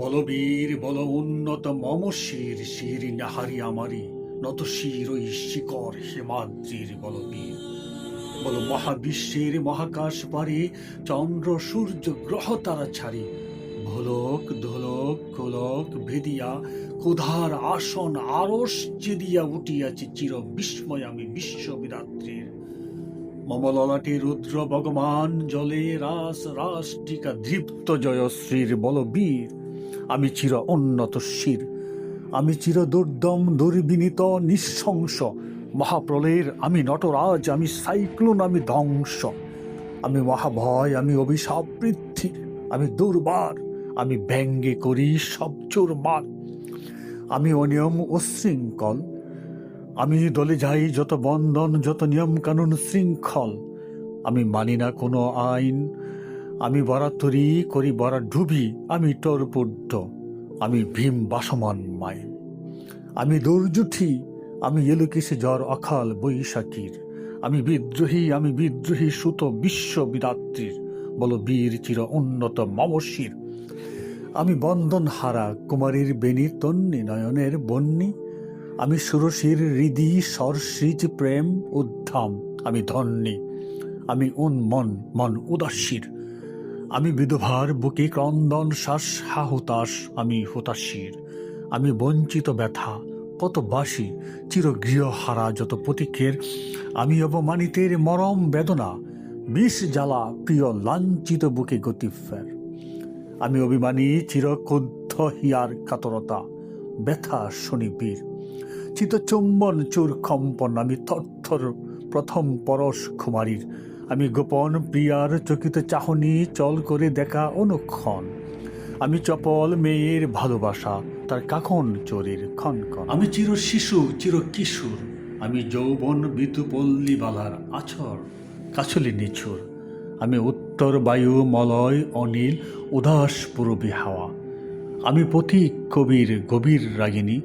বলবীর বল উন্নত মম শির শির নাহারি আমারি। নত শির ওই শিকর হেমাদ্রির বলবীর। বল মহাবিশ্বের মহাকাশ পারে, চন্দ্র সূর্য গ্রহ তারা ছাড়ি। ভোলক, ধোলক কোলক ভেদিয়া, ক্ষুধার আসন আরস চেদিয়া উঠিয়াছে চির বিস্ময় আমি বিশ্ববিরাত্রির। মম ললাটে রুদ্র ভগবান জলে রাস রাস টিকা দৃপ্ত জয়শ্রীর বলবীর। আমি চির উন্নত শির। আমি চির দুর্দম, দুর্বিনীত, নিঃশংস। মহাপ্রলয়ের আমি নটরাজ, আমি সাইক্লোন, আমি ধ্বংস। আমি মহাভয়, আমি অভিশাপ বৃদ্ধি। আমি দুর্বার, আমি ব্যঙ্গে করি সবচোর মান আমি অনিয়ম উশৃঙ্খল আমি দলে যাই যত বন্ধন, যত নিয়ম কানুন শৃঙ্খল। আমি মানি না কোনো আইন আমি বরাতরি করি বরা ডুবি, আমি টরপুড্ড আমি ভীম বাসমান মাই। আমি দুর্জুঠি, আমি এলুকিসে জ্বর অখাল বৈশাখীর। আমি বিদ্রোহী আমি বিদ্রোহী সুত বিশ্ব বিরাত্রির বল বীর চির উন্নত মমশির। আমি বন্ধন হারা কুমারীর বেনি তন্নি, নয়নের বন্যী আমি সুরসির হৃদি, সরসিজ প্রেম, উদ্ধাম, আমি ধন্যী। আমি উন্মন, মন উদাসীর। আমি বিধবার বুকে ক্রন্দন শ্বাস, হা হুতাশ, আমি হুতাশীর। আমি বঞ্চিত ব্যথা পতবাসী চির গৃহহারা যত প্রতীকের আমি অবমানিতের মরম বেদনা, বিষ জ্বালা প্রিয় লাঞ্ছিত বুকে গতি ফের। আমি অভিমানী চিরক্ষুদ্ধ হিয়ার কাতরতা, ব্যথা শনিবীর চিতচুম্বন চোর কম্পন আমি থরথর প্রথম পরশ কুমারীর। আমি গোপন প্রিয়ার চকিত চাহনি চল করে দেখা অনুক্ষণ। আমি চপল মেয়ের ভালোবাসা, তার কাকন চোরের খনখন আমি চির শিশু, চির কিশোর, আমি যৌবন বিতুপল্লী বালার আছর, কাছলি নিছুর। আমি উত্তর বায়ু মলয় অনিল, উদাস পূরবী হাওয়া। আমি পথিক কবির গভীর রাগিনী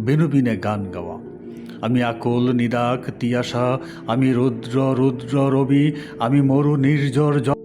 বেনুবিনে গান গাওয়া। আমি আকল নিদাক তিয়াসা আমি রুদ্র রুদ্র রবি আমি মরু নির্জর জ-